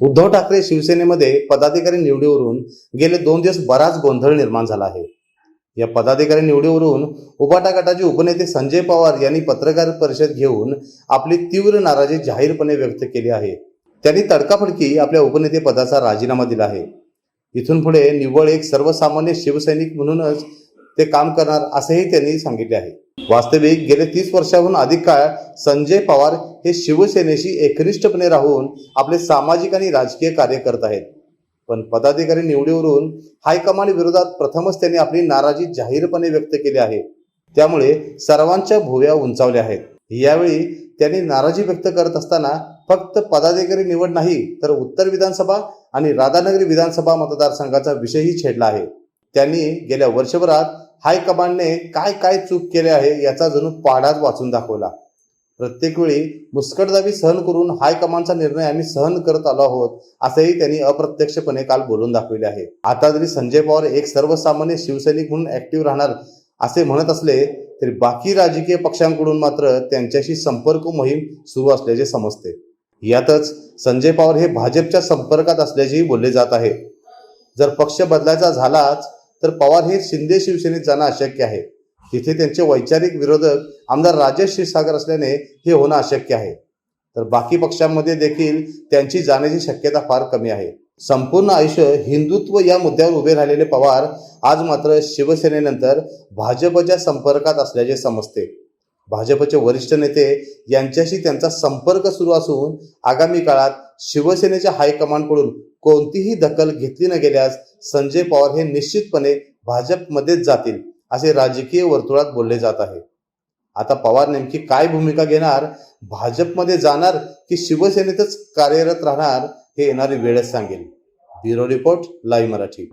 उद्धव ठाकरे शिवसेनेमध्ये पदाधिकारी निवडीवरून गेले दोन दिवस बराच गोंधळ निर्माण झाला आहे. या पदाधिकारी निवडीवरून उबाटा गटाचे उपनेते संजय पवार यांनी पत्रकार परिषद घेऊन आपली तीव्र नाराजी जाहीरपणे व्यक्त केली आहे. त्यांनी तडकाफडकी आपल्या उपनेते पदाचा राजीनामा दिला आहे. इथून पुढे निव्वळ एक सर्वसामान्य शिवसैनिक म्हणूनच ते काम करणार असेही त्यांनी सांगितले आहे. वास्तविक गेले तीस वर्षाहून अधिक काळ संजय पवार हे शिवसेनेशी एकनिष्ठपणे राहून आपले सामाजिक आणि राजकीय कार्य करत आहेत. पण पदाधिकारी निवडीवरून हायकमांड विरोधात प्रथमच त्यांनी आपली नाराजी जाहीरपणे व्यक्त केली आहे. त्यामुळे सर्वांच्या भुव्या उंचावल्या आहेत. यावेळी त्यांनी नाराजी व्यक्त करत असताना फक्त पदाधिकारी निवड नाही तर उत्तर विधानसभा आणि राधानगरी विधानसभा मतदारसंघाचा विषयही छेडला आहे. त्यांनी गेल्या वर्षभरात हायकमांडने काय काय चूक केले आहे याचा जणू पाडाच वाचून दाखवला. प्रत्येक वेळी मुस्कटदाबी सहन करून हायकमांडचा निर्णय आम्ही सहन करत आलो आहोत असंही त्यांनी अप्रत्यक्षपणे काल बोलून दाखविले आहे. आता जरी संजय पवार एक सर्वसामान्य शिवसैनिक म्हणून ऍक्टिव्ह राहणार असे म्हणत असले तरी बाकी राजकीय पक्षांकडून मात्र त्यांच्याशी संपर्क मोहीम सुरू असल्याचे समजते. यातच संजय पवार हे भाजपच्या संपर्कात असल्याचेही बोलले जात आहे. जर पक्ष बदलायचा झालाच तर पवार हे शिंदे शिवसेनेत जाणं अशक्य आहे. तिथे त्यांचे वैचारिक विरोधक आमदार राजेश क्षीरसागर असल्याने हे होणं अशक्य आहे. तर बाकी पक्षांमध्ये देखील त्यांची जाण्याची शक्यता फार कमी आहे. संपूर्ण आयुष्य हिंदुत्व या मुद्द्यावर उभे राहिलेले पवार आज मात्र शिवसेनेनंतर भाजपच्या संपर्कात असल्याचे समजते. भाजपचे वरिष्ठ नेते यांच्याशी त्यांचा संपर्क सुरू असून आगामी काळात शिवसेनेच्या हायकमांडकडून कोणतीही दखल घेतली न गेल्यास संजय पवार हे निश्चितपणे भाजपमध्येच जातील असे राजकीय वर्तुळात बोलले जात आहे. आता पवार नेमकी काय भूमिका घेणार भाजपमध्ये जाणार की शिवसेनेतच कार्यरत राहणार हे येणारी वेळच सांगेल. Bureau report live Marathi.